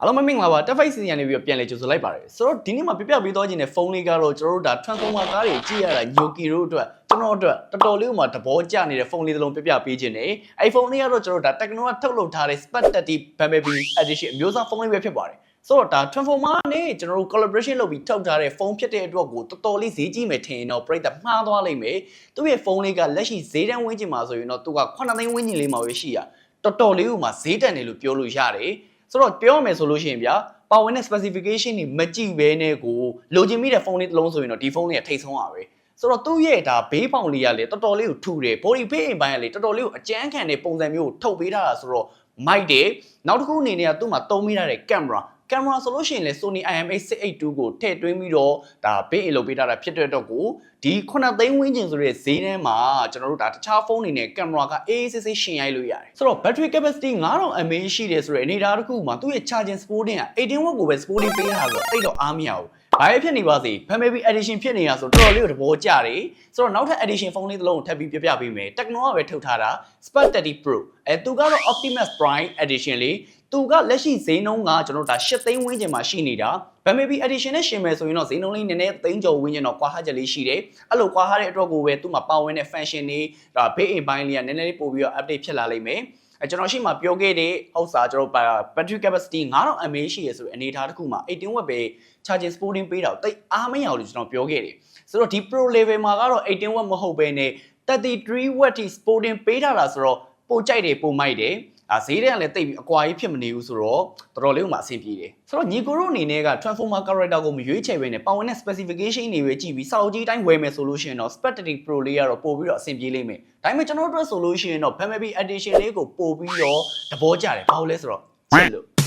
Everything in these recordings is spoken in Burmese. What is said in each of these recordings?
အားလုံးပဲမင်္ဂလာပါတက်ဖိုက်စီစီကနေပြီးတော့ပြန်လဲကြိုဆိုလိုက်ပါတယ်ဆိုတော့ဒီနေ့မှာပြပြပေးသွားခြင်းတဲ့ဖုန်းလေးကတော့ကျွန်တော်တို့ဒါ transformer ကားတွေကြည့်ရတာ Yoki တို့အတွက်ကျွန်တော်တို့အတွက်တော်တော်လေးဥမှာသဘောကျနေတဲ့ဖုန်းလေးတစ်လုံးပြပြပေးခြင်းနဲ့အဲ့ဖုန်းလေးကတော့ကျွန်တော်တို့ဒါ Tecno ကထုတ်လုပ်ထားတဲ့ Spark 30 Bumblebee Edition အမျိုးအစားဖုန်းလေးပဲဖြစ်ပါတယ်ဆိုတော့ဒါ transformer နဲ့ကျွန်တော်တို့ collaboration လုပ်ပြီးထုတ်ထားတဲ့ဖုန်းဖြစ်တဲ့အတွက်ကိုတော်တော်လေးဈေးကြီးမယ်ထင်ရင်တော့ပြိတ္တမှားသွားလိမ့်မယ်သူ့ရဲ့ဖုန်းလေးကလက်ရှိဈေးတန်းဝန်းကျင်မှာဆိုရင်တော့သူက9သိန်းဝန်းကျင်လေးမှာပဲရှိရတော်တော်လေးဥမှာဈေးတန်တယ်လို့ပြောလို့ရတယ် ဆိုတော့ပြောရမယ်ဆိုလို့ရှိရင်ဗျာပါဝင်တဲ့ specification တွေမကြည့်ဘဲနဲ့ကိုလိုချင်မိတဲ့ဖုန်းလေးတစ်လုံးဆိုရင်တော့ဒီဖုန်းလေးကထိတ်ဆုံးပါပဲဆိုတော့သူ့ရဲ့ဒါဘေးပေါင်လေးကလေတော်တော်လေးကိုထူတယ် body ဘေးအိမ်ပိုင်းကလေတော်တော်လေးကိုအကျန်းခံတဲ့ပုံစံမျိုးကိုထုတ်ပေးထားတာဆိုတော့မိုက်တယ်နောက်တစ်ခုအနေနဲ့ကသူ့မှာသုံးမိထားတဲ့ camera ကင်မရာဆိုလို့ရှိရင်လေ Sony IMX682 ကိုထည့်သွင်းပြီးတော့ဒါဘေးအိမ်လုပ်ပေးထားတာဖြစ်တဲ့အတွက်ကိုဒီ9သိန်းဝန်းကျင်ဆိုတဲ့ဈေးထဲမှာကျွန်တော်တို့ဒါတခြားဖုန်းတွေနဲ့ကင်မရာကအေးအေးဆေးဆေးရှင်ရိုက်လို့ရတယ်ဆိုတော့ battery capacity 9000 mAh ရှိတယ်ဆိုတဲ့အနေအထားတစ်ခုမှာသူ့ရဲ့ charging sporting က18 watt ကိုပဲ sporting ပေးထားဆိုတော့တိတ်တော့အားမရဘူး ဘာပဲဖြစ်နေပါစေ Family Edition ဖြစ်နေတာဆိုတော့တော်တော်လေးကိုသဘောကျတယ်ဆိုတော့နောက်ထပ် Edition ဖုန်းလေးတစ်လုံးကိုထပ်ပြီးပြပြပေးမယ် Tecno ကပဲထုတ်ထားတာ Spark 30 Pro အဲသူကတော့ Optimus Prime Edition လေးသူကလက်ရှိဈေးနှုန်းကကျွန်တော်တို့ဒါ8သိန်းဝန်းကျင်မှာရှိနေတာ Bumblebee Edition နဲ့ရှင်မယ်ဆိုရင်တော့ဈေးနှုန်းလေးနည်းနည်းသိန်းကျော်ဝန်းကျင်တော့ကွာဟချက်လေးရှိတယ်အဲ့လိုကွာဟတဲ့အတွက်ကိုပဲသူ့မှာပါဝင်တဲ့ function တွေဒါဘေးအိမ်ပိုင်းလေးကနည်းနည်းလေးပို့ပြီးတော့ update ဖြစ်လာလိမ့်မယ် အဲကျွန်တော်ရှိမှပြောခဲ့တဲ့ဥစ္စာကျွန်တော် battery capacity 9000 mAh ရှိရဆိုတဲ့အနေအထားတစ်ခုမှာ18 watt ပဲ charging sporting ပေးတာကိုတိတ်အားမရဘူးလို့ကျွန်တော်ပြောခဲ့တယ်ဆိုတော့ဒီ pro level မှာကတော့18 watt မဟုတ်ဘဲနဲ့33 watt ထိ sporting ပေးထားတာဆိုတော့ပိုကြိုက်တယ်ပိုမိုက်တယ် အာဈေးတဲ့ကလည်းတိတ်ပြီးအကွာကြီးဖြစ်မနေဘူးဆိုတော့တော်တော်လေးကိုမှအဆင်ပြေတယ်ဆိုတော့ညီကိုတို့အနေနဲ့က transformer character ကိုမရွေးချယ်ဘဲနဲ့ပါဝင်တဲ့ specification တွေပဲကြည့်ပြီးစောက်ကြီးတိုင်းဝယ်မယ်ဆိုလို့ရှိရင်တော့ Spectacle Pro လေးကတော့ပို့ပြီးတော့အဆင်ပြေလိမ့်မယ်ဒါပေမဲ့ကျွန်တော်တို့အတွက်ဆိုလို့ရှိရင်တော့ Family Edition လေးကိုပို့ပြီးတော့သဘောကျတယ်ဘာလို့လဲဆိုတော့ချစ်လို့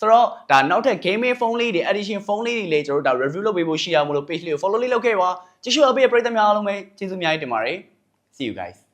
ဆိုတော့ဒါနောက်ထပ် gaming phone လေးတွေ edition phone လေးတွေလည်းကျွန်တော်တို့ဒါ review လုပ်ပေးဖို့ရှိရမလို့ page လေးကို follow လေးလုပ်ခဲ့ပါကြည့်ရှုအားပေးတဲ့ပရိသတ်များအားလုံးပဲကျေးဇူးအများကြီးတင်ပါတယ် see you guys